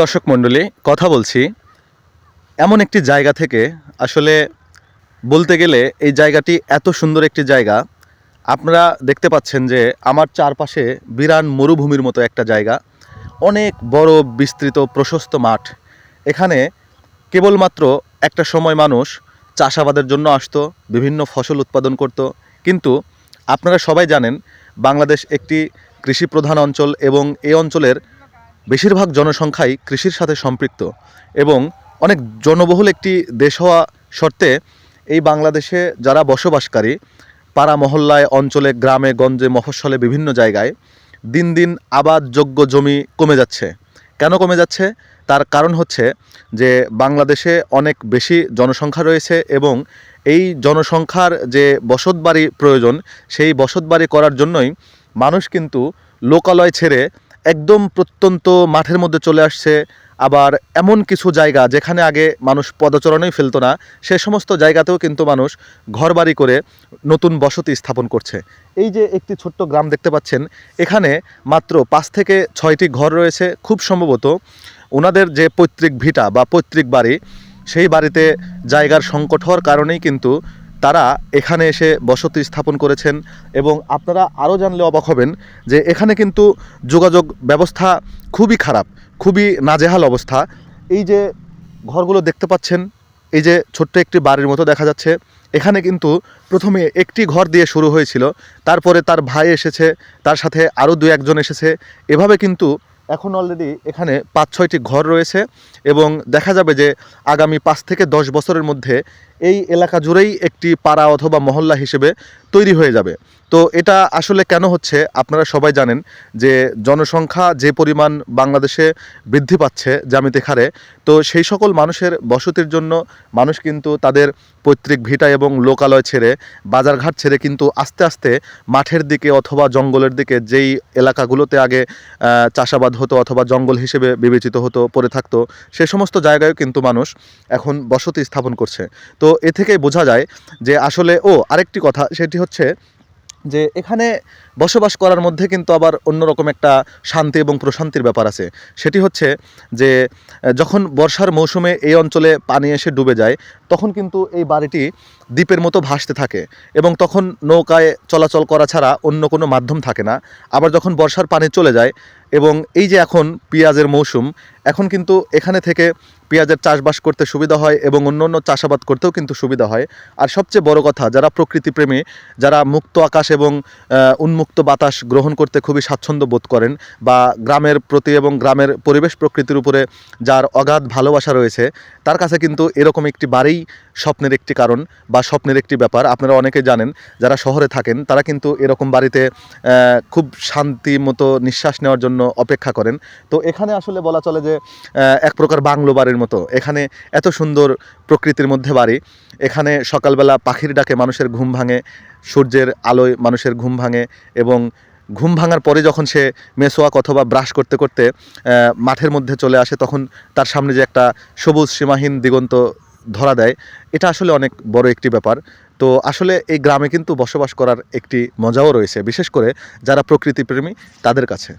দর্শক মণ্ডলী, কথা বলছি। এমন একটি জায়গা থেকে আসলে বলতে গেলে এই জায়গাটি এত সুন্দর একটি জায়গা। আপনারা দেখতে পাচ্ছেন যে আমার চারপাশে বিরান মরুভূমির মতো একটা জায়গা। অনেক বড়, বিস্তৃত, প্রশস্ত মাঠ। এখানে কেবলমাত্র একটা সময় মানুষ চাষাবাদের জন্য আসতো, বিভিন্ন ফসল উৎপাদন করত। কিন্তু আপনারা সবাই জানেন, বাংলাদেশ একটি কৃষি প্রধান অঞ্চল এবং এই অঞ্চলের বেশিরভাগ জনসংখ্যাই কৃষির সাথে সম্পৃক্ত এবং অনেক জনবহুল একটি দেশ হওয়া সত্ত্বে এই বাংলাদেশে যারা বসবাসকারী, পাড়া মহল্লায়, অঞ্চলে, গ্রামে, গঞ্জে, মফস্বলে, বিভিন্ন জায়গায় দিন দিন আবাদযোগ্য জমি কমে যাচ্ছে। কেন কমে যাচ্ছে? তার কারণ হচ্ছে যে বাংলাদেশে অনেক বেশি জনসংখ্যা রয়েছে এবং এই জনসংখ্যার যে বসতবাড়ি প্রয়োজন, সেই বসতবাড়ি করার জন্যই মানুষ কিন্তু লোকালয় ছেড়ে একদম প্রত্যন্ত মাঠের মধ্যে চলে আসছে। আবার এমন কিছু জায়গা যেখানে আগে মানুষ পদচরণেই ফেলতো না, সে সমস্ত জায়গাতেও কিন্তু মানুষ ঘরবাড়ি করে নতুন বসতি স্থাপন করছে। এই যে একটি ছোট্ট গ্রাম দেখতে পাচ্ছেন, এখানে মাত্র পাঁচ থেকে ছয়টি ঘর রয়েছে, খুব সম্ভবত ওনাদের যে পৈতৃক ভিটা বা পৈতৃক বাড়ি, সেই বাড়িতে জায়গার সংকট হওয়ার কারণেই কিন্তু তারা এখানে এসে বসতি স্থাপন করেছেন এবং আপনারা আরও জানলে অবাক হবেন যে এখানে কিন্তু যোগাযোগ ব্যবস্থা খুবই খারাপ, খুবই নাজেহাল অবস্থা। এই যে ঘরগুলো দেখতে পাচ্ছেন, এই যে ছোট্ট একটি বাড়ির মতো দেখা যাচ্ছে। এখানে কিন্তু প্রথমে একটি ঘর দিয়ে শুরু হয়েছিল, তারপরে তার ভাই এসেছে, তার সাথে আরও দু একজন এসেছে। এভাবে কিন্তু এখন অলরেডি এখানে পাঁচ, ছয়টি ঘর রয়েছে এবং দেখা যাবে যে আগামী পাঁচ থেকে দশ বছরের মধ্যে এই এলাকা জুড়েই একটি পাড়া অথবা মহল্লা হিসেবে তৈরি হয়ে যাবে। তো এটা আসলে কেন হচ্ছে? আপনারা সবাই জানেন যে জনসংখ্যা যে পরিমাণ বাংলাদেশে বৃদ্ধি পাচ্ছে জ্যামিতিক হারে তো সেই সকল মানুষের বসতির জন্য মানুষ কিন্তু তাদের পৈতৃক ভিটা এবং লোকালয় ছেড়ে, বাজারঘাট ছেড়ে কিন্তু আস্তে আস্তে মাঠের দিকে অথবা জঙ্গলের দিকে যেই এলাকাগুলোতে আগে চাষাবাদ হতো অথবা জঙ্গল হিসেবে বিবেচিত হতো, পড়ে থাকতো, সে সমস্ত জায়গায়ও কিন্তু মানুষ এখন বসতি স্থাপন করছে। তো এ থেকেই বোঝা যায় যে আসলে, ও আরেকটি কথা, সেটি হচ্ছে যে এখানে বসবাস করার মধ্যে কিন্তু আবার অন্যরকম একটা শান্তি এবং প্রশান্তির ব্যাপার আছে। সেটি হচ্ছে যে যখন বর্ষার মৌসুমে এই অঞ্চলে পানি এসে ডুবে যায় তখন কিন্তু এই বাড়িটি দ্বীপের মতো ভাসতে থাকে এবং তখন নৌকায় চলাচল করা ছাড়া অন্য কোনো মাধ্যম থাকে না। আবার যখন বর্ষার পানি চলে যায় এবং এই যে এখন পেঁয়াজের মৌসুম, এখন কিন্তু এখানে থেকে পেঁয়াজের চাষবাস করতে সুবিধা হয় এবং অন্য অন্য চাষাবাদ করতেও কিন্তু সুবিধা হয়। আর সবচেয়ে বড় কথা, যারা প্রকৃতিপ্রেমী, যারা মুক্ত আকাশ এবং উন্মুক্ত বাতাস গ্রহণ করতে খুবই স্বাচ্ছন্দ্য বোধ করেন বা গ্রামের প্রতি এবং গ্রামের পরিবেশ প্রকৃতির উপরে যার অগাধ ভালোবাসা রয়েছে, তার কাছে কিন্তু এরকম একটি বাড়িই স্বপ্নের একটি কারণ বা স্বপ্নের একটি ব্যাপার। আপনারা অনেকে জানেন, যারা শহরে থাকেন, তারা কিন্তু এরকম বাড়িতে খুব শান্তি মতো নিঃশ্বাস নেওয়ার জন্য অপেক্ষা করেন। তো এখানে আসলে বলা চলে যে এক প্রকার বাংলো বাড়ির মতো। এখানে এত সুন্দর প্রকৃতির মধ্যে বাড়ি। এখানে সকালবেলা পাখির ডাকে মানুষের ঘুম ভাঙে, সূর্যের আলোয় মানুষের ঘুম ভাঙে এবং ঘুম ভাঙার পরে যখন সে মেসোয়াক অথবা ব্রাশ করতে করতে মাঠের মধ্যে চলে আসে, তখন তার সামনে যে একটা সবুজ সীমাহীন দিগন্ত ধরা দেয়, এটা আসলে অনেক বড় একটি ব্যাপার। তো আসলে এই গ্রামে কিন্তু বসবাস করার একটি মজাও রয়েছে, বিশেষ করে যারা প্রকৃতিপ্রেমী তাদের কাছে।